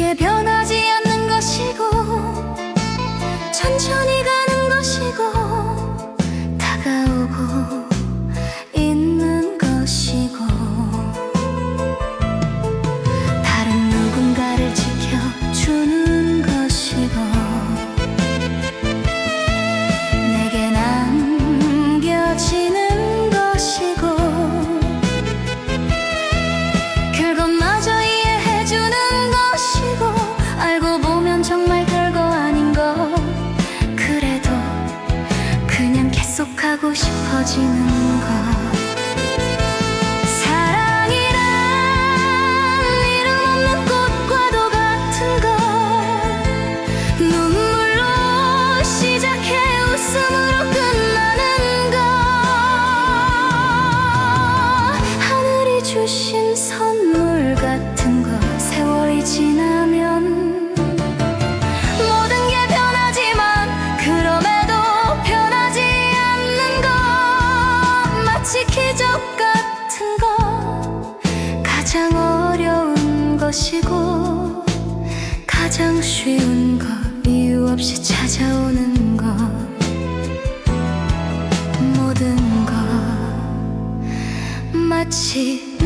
쉽게 변하지 않는 것이고 천천히 가는 것이고 다가오고. 하고 싶어지는 것 사랑이란 이름 없는 꽃과도 같은 것 눈물로 시작해 웃음으로 끝나는 것 하늘이 주신 선물 같은 것 세월이 지나 가장 어려운 것이고 가장 쉬운 것 이유 없이 찾아오는 것. 모든 것 마치